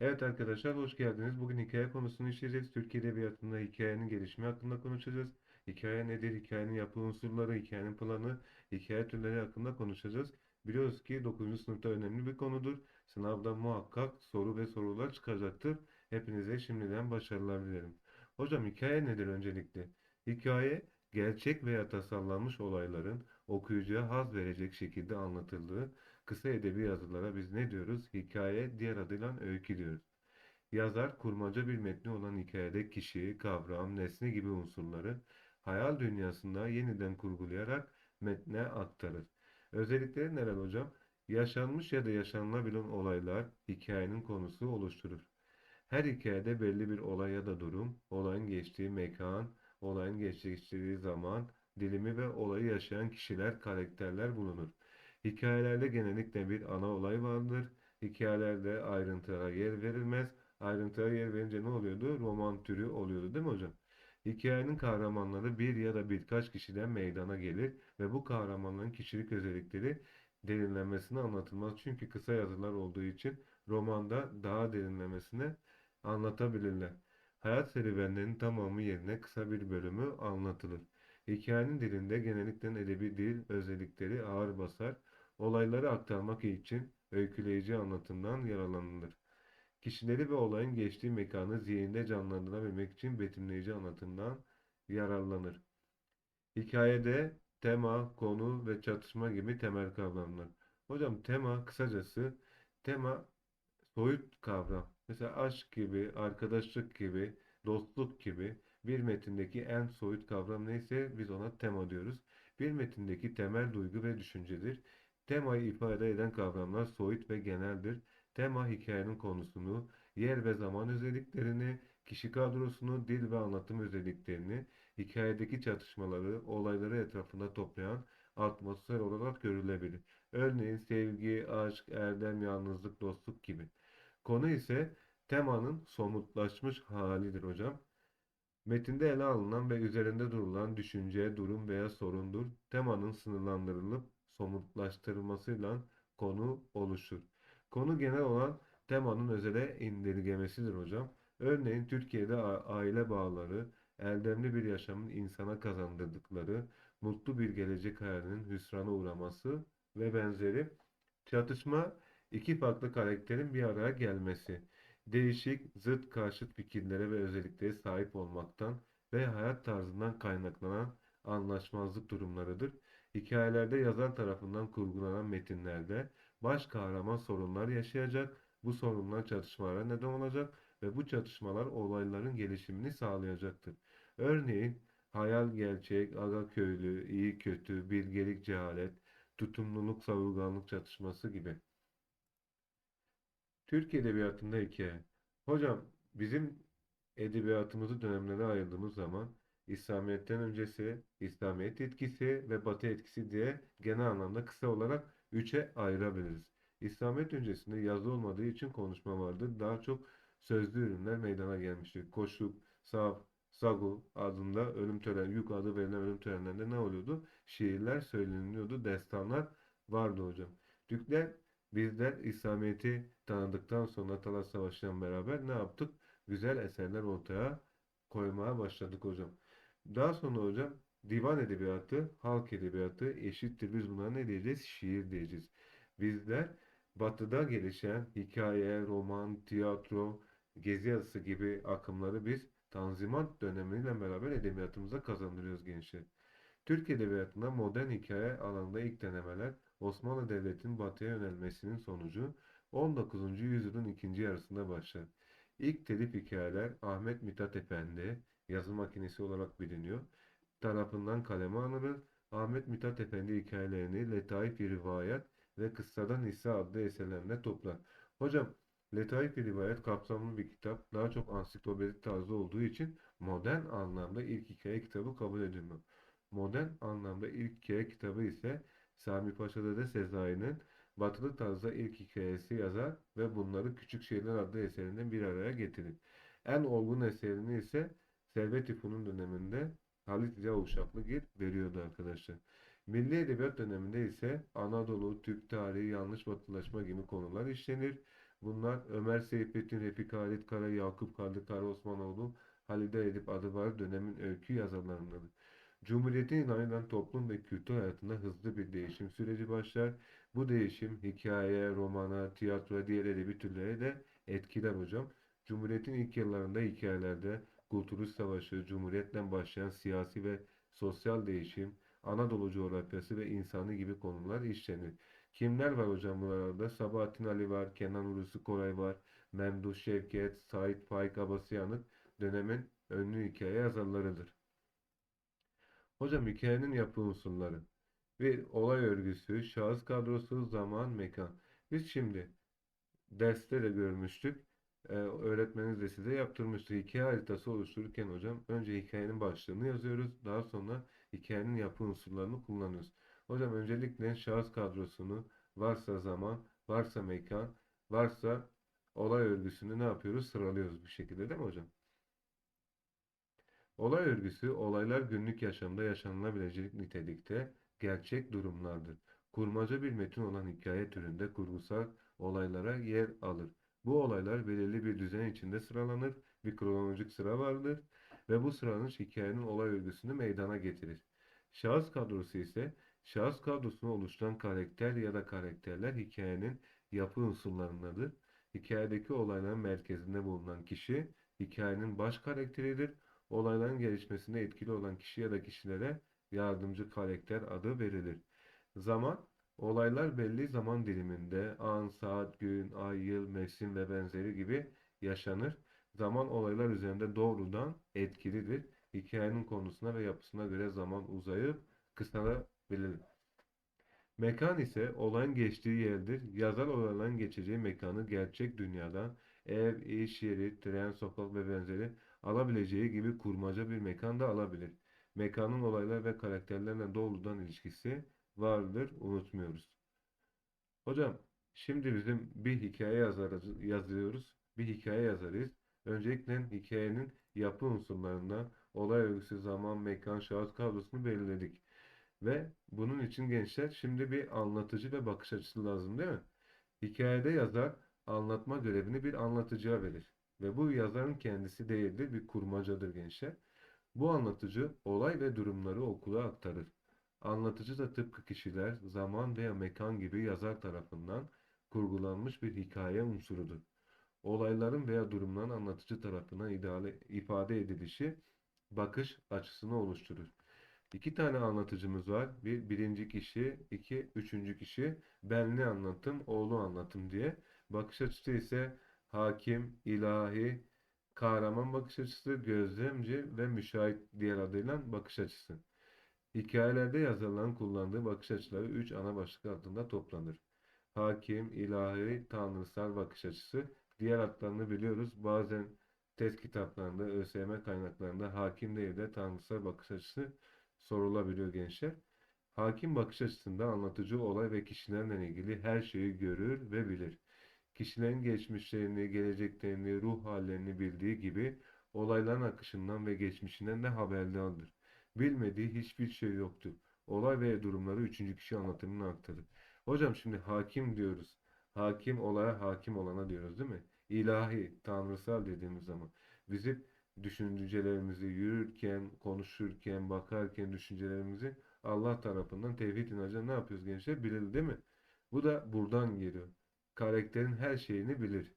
Evet arkadaşlar hoş geldiniz. Bugün hikaye konusunu işleyeceğiz. Türk Edebiyatı'nda hikayenin gelişimi hakkında konuşacağız. Hikaye nedir? Hikayenin yapı unsurları, hikayenin planı, hikaye türleri hakkında konuşacağız. Biliyoruz ki 9. sınıfta önemli bir konudur. Sınavda muhakkak soru ve sorular çıkacaktır. Hepinize şimdiden başarılar dilerim. Hocam hikaye nedir öncelikle? Hikaye gerçek veya tasarlanmış olayların okuyucuya haz verecek şekilde anlatıldığı kısa edebi yazılara biz ne diyoruz? Hikaye, diğer adıyla öykü diyoruz. Yazar kurmaca bir metni olan hikayede kişi, kavram, nesne gibi unsurları hayal dünyasında yeniden kurgulayarak metne aktarır. Özellikleri neler hocam? Yaşanmış ya da yaşanılabilen olaylar hikayenin konusu oluşturur. Her hikayede belli bir olay ya da durum, olayın geçtiği mekan, olayın geçtiği zaman, dilimi ve olayı yaşayan kişiler, karakterler bulunur. Hikayelerde genellikle bir ana olay vardır. Hikayelerde ayrıntılara yer verilmez. Ayrıntılara yer verince ne oluyordu? Roman türü oluyordu değil mi hocam? Hikayenin kahramanları bir ya da birkaç kişiden meydana gelir ve bu kahramanların kişilik özellikleri derinlemesine anlatılmaz. Çünkü kısa yazılar olduğu için romanda daha derinlemesine anlatabilirler. Hayat serüvenlerinin tamamı yerine kısa bir bölümü anlatılır. Hikayenin dilinde genellikle edebi dil özellikleri ağır basar. Olayları aktarmak için öyküleyici anlatımdan yararlanılır. Kişileri ve olayın geçtiği mekanı zihinde canlandırabilmek için betimleyici anlatımdan yararlanır. Hikayede tema, konu ve çatışma gibi temel kavramlar. Hocam tema kısacası tema soyut kavram. Mesela aşk gibi, arkadaşlık gibi, dostluk gibi bir metindeki en soyut kavram neyse biz ona tema diyoruz. Bir metindeki temel duygu ve düşüncedir. Temayı ifade eden kavramlar soyut ve geneldir. Tema hikayenin konusunu, yer ve zaman özelliklerini, kişi kadrosunu, dil ve anlatım özelliklerini, hikayedeki çatışmaları, olayları etrafında toplayan atmosfer olarak görülebilir. Örneğin sevgi, aşk, erdem, yalnızlık, dostluk gibi. Konu ise temanın somutlaşmış halidir hocam. Metinde ele alınan ve üzerinde durulan düşünce, durum veya sorundur. Temanın sınırlandırılıp somutlaştırılmasıyla konu oluşur. Konu genel olan temanın özele indirgemesidir hocam. Örneğin Türkiye'de aile bağları, erdemli bir yaşamın insana kazandırdıkları, mutlu bir gelecek hayalinin hüsrana uğraması ve benzeri çatışma iki farklı karakterin bir araya gelmesi, değişik, zıt karşıt fikirlere ve özelliklere sahip olmaktan ve hayat tarzından kaynaklanan anlaşmazlık durumlarıdır. Hikayelerde yazar tarafından kurgulanan metinlerde baş kahraman sorunlar yaşayacak, bu sorunlar çatışmalara neden olacak ve bu çatışmalar olayların gelişimini sağlayacaktır. Örneğin hayal gerçek, aga köylü, iyi kötü, bilgelik cehalet, tutumluluk savurganlık çatışması gibi. Türk Edebiyatı'nda hikaye. Hocam bizim edebiyatımızı dönemlere ayırdığımız zaman İslamiyet'ten öncesi, İslamiyet etkisi ve Batı etkisi diye genel anlamda kısa olarak üçe ayırabiliriz. İslamiyet öncesinde yazı olmadığı için konuşma vardır. Daha çok sözlü ürünler meydana gelmiştir. Koşuk, saf, sagu adında ölüm töreni, yük adı verilen ölüm törenlerinde ne oluyordu? Şiirler söyleniliyordu, destanlar vardı hocam. Türkler Bizler İslamiyet'i tanıdıktan sonra Talas Savaşı'yla beraber ne yaptık? Güzel eserler ortaya koymaya başladık hocam. Daha sonra hocam divan edebiyatı, halk edebiyatı eşittir. Biz bunlara ne diyeceğiz? Şiir diyeceğiz. Bizler batıda gelişen hikaye, roman, tiyatro, gezi yazısı gibi akımları biz Tanzimat dönemiyle beraber edebiyatımıza kazandırıyoruz gençler. Türk Edebiyatı'nda modern hikaye alanında ilk denemeler Osmanlı Devleti'nin batıya yönelmesinin sonucu 19. yüzyılın ikinci yarısında başlar. İlk telif hikayeler Ahmet Mithat Efendi, yazı makinesi olarak biliniyor, tarafından kaleme alınır. Ahmet Mithat Efendi hikayelerini Letaif-i Rivayet ve Kıssadan Hisse adlı eserlerinde toplar. Hocam Letaif-i Rivayet kapsamlı bir kitap, daha çok ansiklopedi tarzı olduğu için modern anlamda ilk hikaye kitabı kabul edilmiyor. Modern anlamda ilk hikaye kitabı ise Sami Paşa Dede Sezai'nin batılı tarzda ilk hikayesi yazar ve bunları Küçük Şehirler adlı eserinden bir araya getirir. En olgun eserini ise Servet-i Fünun döneminde Halit Ziya Uşaklıgil veriyordu arkadaşlar. Milli Edebiyat döneminde ise Anadolu, Türk tarihi, yanlış batılılaşma gibi konular işlenir. Bunlar Ömer Seyfettin, Refik Halit Kara, Yakup Kadri Karaosmanoğlu, Halide Edip adı var dönemin öykü yazarlarındadır. Cumhuriyetin ilan toplum ve kültür hayatında hızlı bir değişim süreci başlar. Bu değişim hikaye, romana, tiyatro diğer edebi türlere de etkiler hocam. Cumhuriyetin ilk yıllarında hikayelerde Kurtuluş Savaşı, Cumhuriyetle başlayan siyasi ve sosyal değişim, Anadolu coğrafyası ve insanı gibi konular işlenir. Kimler var hocam buralarda? Sabahattin Ali var, Kenan Hulusi Koray var, Memduh Şevket, Sait Faik Abasıyanık dönemin ünlü hikaye yazarlarıdır. Hocam hikayenin yapı unsurları. Bir olay örgüsü, şahıs kadrosu, zaman, mekan. Biz şimdi derste de görmüştük. Ee, öğretmeniniz de size yaptırmıştı. Hikaye haritası oluştururken hocam önce hikayenin başlığını yazıyoruz. Daha sonra hikayenin yapı unsurlarını kullanıyoruz. Hocam öncelikle şahıs kadrosunu varsa zaman, varsa mekan, varsa olay örgüsünü ne yapıyoruz? Sıralıyoruz bu şekilde değil mi hocam? Olay örgüsü, olaylar günlük yaşamda yaşanılabilecek nitelikte gerçek durumlardır. Kurmaca bir metin olan hikaye türünde kurgusal olaylara yer alır. Bu olaylar belirli bir düzen içinde sıralanır, bir kronolojik sıra vardır ve bu sıralanış hikayenin olay örgüsünü meydana getirir. Şahıs kadrosu ise şahıs kadrosunu oluşturan karakter ya da karakterler hikayenin yapı unsurlarındadır. Hikayedeki olayların merkezinde bulunan kişi hikayenin baş karakteridir. Olayların gelişmesine etkili olan kişi ya da kişilere yardımcı karakter adı verilir. Zaman, olaylar belli zaman diliminde an, saat, gün, ay, yıl, mevsim ve benzeri gibi yaşanır. Zaman olaylar üzerinde doğrudan etkilidir. Hikayenin konusuna ve yapısına göre zaman uzayıp kısalabilir. Mekan ise olayın geçtiği yerdir. Yazar olayların geçeceği mekanı gerçek dünyada ev, iş yeri, tren, sokak ve benzeri alabileceği gibi kurmaca bir mekan da alabilir. Mekanın olaylar ve karakterlerle doğrudan ilişkisi vardır, unutmuyoruz. Hocam, şimdi bizim bir hikaye yazarız, yazıyoruz, bir hikaye yazarız. Öncelikle hikayenin yapı unsurlarına olay örgüsü, zaman, mekan, şahıs kadrosunu belirledik. Ve bunun için gençler şimdi bir anlatıcı ve bakış açısı lazım değil mi? Hikayede yazar anlatma görevini bir anlatıcıya verir. Ve bu yazarın kendisi değildir, bir kurmacadır gençler. Bu anlatıcı olay ve durumları okula aktarır. Anlatıcı da tıpkı kişiler, zaman veya mekan gibi yazar tarafından kurgulanmış bir hikaye unsurudur. Olayların veya durumların anlatıcı tarafından ideale, ifade edilişi bakış açısını oluşturur. İki tane anlatıcımız var. Bir birinci kişi, iki üçüncü kişi. Benli anlatım, oğlu anlatım diye. Bakış açısı ise hakim, ilahi, kahraman bakış açısı, gözlemci ve müşahit diğer adıyla bakış açısı. Hikayelerde yazarların kullandığı bakış açıları üç ana başlık altında toplanır. Hakim, ilahi, tanrısal bakış açısı. Diğer adlarını biliyoruz. Bazen test kitaplarında, ÖSYM kaynaklarında hakim değil de tanrısal bakış açısı sorulabiliyor gençler. Hakim bakış açısında anlatıcı olay ve kişilerle ilgili her şeyi görür ve bilir. Kişilerin geçmişlerini, geleceklerini, ruh hallerini bildiği gibi olayların akışından ve geçmişinden de haberdardır. Bilmediği hiçbir şey yoktur. Olay ve durumları üçüncü kişi anlatımına aktarır. Hocam şimdi hakim diyoruz. Hakim olaya hakim olana diyoruz değil mi? İlahi, tanrısal dediğimiz zaman. Bizim düşüncelerimizi yürürken, konuşurken, bakarken düşüncelerimizi Allah tarafından tevhid inancına ne yapıyoruz gençler? Bilir değil mi? Bu da buradan geliyor. Karakterin her şeyini bilir.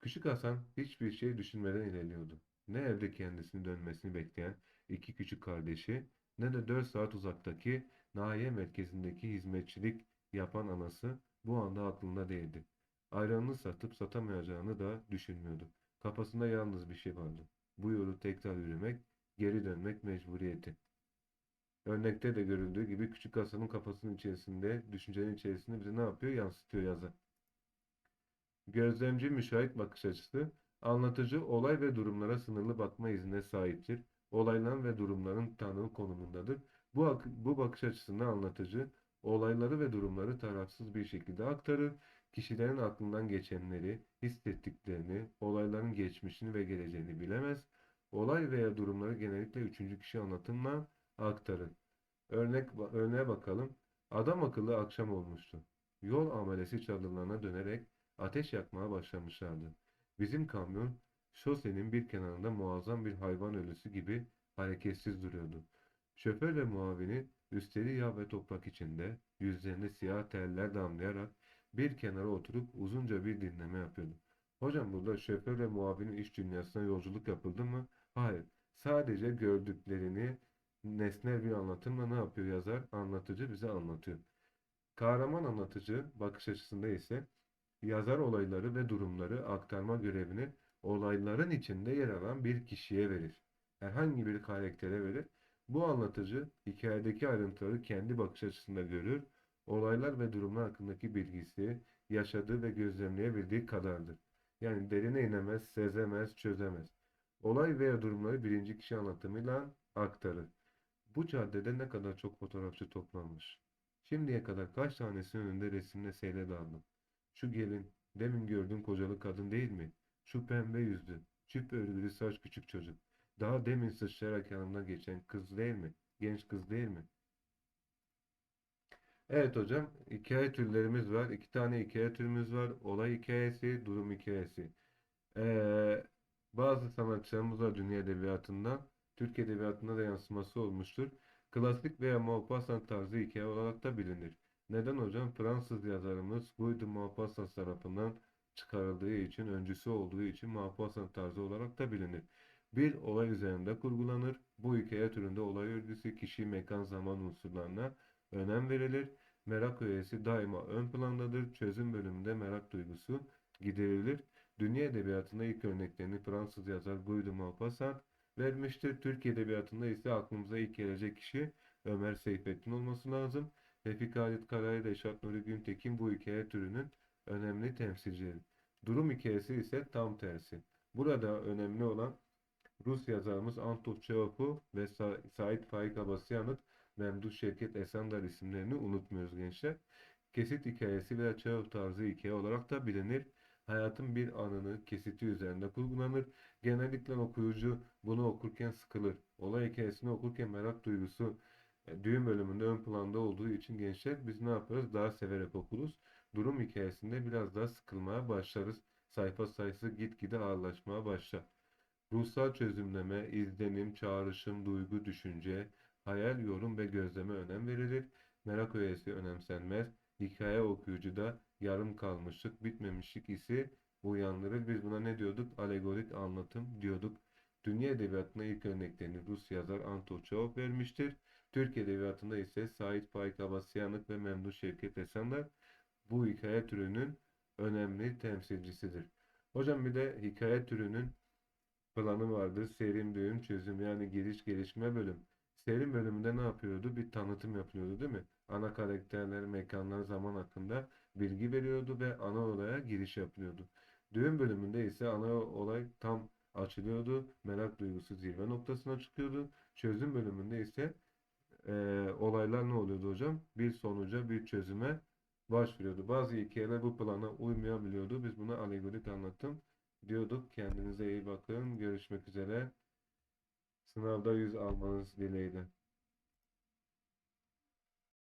Küçük Hasan hiçbir şey düşünmeden ilerliyordu. Ne evde kendisini dönmesini bekleyen iki küçük kardeşi, ne de dört saat uzaktaki nahiye merkezindeki hizmetçilik yapan anası bu anda aklında değildi. Ayranını satıp satamayacağını da düşünmüyordu. Kafasında yalnız bir şey vardı. Bu yolu tekrar yürümek, geri dönmek mecburiyeti. Örnekte de görüldüğü gibi küçük Hasan'ın kafasının içerisinde, düşüncenin içerisinde bize ne yapıyor? Yansıtıyor yazı. Gözlemci müşahit bakış açısı, anlatıcı olay ve durumlara sınırlı bakma iznine sahiptir. Olayların ve durumların tanığı konumundadır. Bu, bu bakış açısında anlatıcı, olayları ve durumları tarafsız bir şekilde aktarır. Kişilerin aklından geçenleri, hissettiklerini, olayların geçmişini ve geleceğini bilemez. Olay veya durumları genellikle üçüncü kişi anlatımla aktarır. Örnek, örneğe bakalım. Adam akıllı akşam olmuştu. Yol amelesi çadırlarına dönerek ateş yakmaya başlamışlardı. Bizim kamyon şosenin bir kenarında muazzam bir hayvan ölüsü gibi hareketsiz duruyordu. Şoför ve muavini üstleri yağ ve toprak içinde yüzlerine siyah terler damlayarak bir kenara oturup uzunca bir dinleme yapıyordu. Hocam burada şoför ve muavinin iş dünyasına yolculuk yapıldı mı? Hayır. Sadece gördüklerini nesnel bir anlatımla ne yapıyor yazar? Anlatıcı bize anlatıyor. Kahraman anlatıcı bakış açısında ise yazar olayları ve durumları aktarma görevini olayların içinde yer alan bir kişiye verir. Herhangi bir karaktere verir. Bu anlatıcı hikayedeki ayrıntıları kendi bakış açısında görür. Olaylar ve durumlar hakkındaki bilgisi yaşadığı ve gözlemleyebildiği kadardır. Yani derine inemez, sezemez, çözemez. Olay veya durumları birinci kişi anlatımıyla aktarır. Bu caddede ne kadar çok fotoğrafçı toplanmış. Şimdiye kadar kaç tanesinin önünde resimle seyre daldım. Şu gelin, demin gördüğün kocalı kadın değil mi? Şu pembe yüzlü, çift örgülü saç küçük çocuk. Daha demin sıçrayarak yanımdan geçen kız değil mi? Genç kız değil mi? Evet hocam, hikaye türlerimiz var. İki tane hikaye türümüz var. Olay hikayesi, durum hikayesi. Ee, bazı sanatçılarımız var dünya edebiyatından. Türk edebiyatında da yansıması olmuştur. Klasik veya Maupassant tarzı hikaye olarak da bilinir. Neden hocam? Fransız yazarımız Guy de Maupassant tarafından çıkarıldığı için, öncüsü olduğu için Maupassant tarzı olarak da bilinir. Bir olay üzerinde kurgulanır. Bu hikaye türünde olay örgüsü, kişi, mekan, zaman unsurlarına önem verilir. Merak öğesi daima ön plandadır. Çözüm bölümünde merak duygusu giderilir. Dünya edebiyatında ilk örneklerini Fransız yazar Guy de Maupassant vermiştir. Türk edebiyatında ise aklımıza ilk gelecek kişi Ömer Seyfettin olması lazım. Refik Halit Karayel, Reşat Nuri Güntekin bu hikaye türünün önemli temsilcileri. Durum hikayesi ise tam tersi. Burada önemli olan Rus yazarımız Anton Çehov'u ve Sa Sait Faik Abasyan'ın Memduh Şevket Esendar isimlerini unutmuyoruz gençler. Kesit hikayesi veya Çehov tarzı hikaye olarak da bilinir. Hayatın bir anını kesiti üzerinde kurgulanır. Genellikle okuyucu bunu okurken sıkılır. Olay hikayesini okurken merak duygusu e, düğün bölümünde ön planda olduğu için gençler biz ne yaparız? Daha severek okuruz. Durum hikayesinde biraz daha sıkılmaya başlarız. Sayfa sayısı gitgide ağırlaşmaya başlar. Ruhsal çözümleme, izlenim, çağrışım, duygu, düşünce, hayal, yorum ve gözleme önem verilir. Merak öğesi önemsenmez. Hikaye okuyucuda yarım kalmışlık, bitmemişlik ise uyandırır. Biz buna ne diyorduk? Alegorik anlatım diyorduk. Dünya edebiyatına ilk örneklerini Rus yazar Anton Çehov vermiştir. Türk edebiyatında ise Sait Faik Abasyanık ve Memduh Şevket Esenler bu hikaye türünün önemli temsilcisidir. Hocam bir de hikaye türünün planı vardır. Serim, düğüm, çözüm yani giriş, gelişme bölüm. Serim bölümünde ne yapıyordu? Bir tanıtım yapıyordu değil mi? Ana karakterler, mekanlar, zaman hakkında bilgi veriyordu ve ana olaya giriş yapıyordu. Düğüm bölümünde ise ana olay tam açılıyordu. Merak duygusu zirve noktasına çıkıyordu. Çözüm bölümünde ise e, olaylar ne oluyordu hocam? Bir sonuca, bir çözüme başvuruyordu. Bazı hikayeler bu plana uymayabiliyordu. Biz buna alegorik anlatım diyorduk. Kendinize iyi bakın. Görüşmek üzere. Sınavda 100 almanız dileğiyle.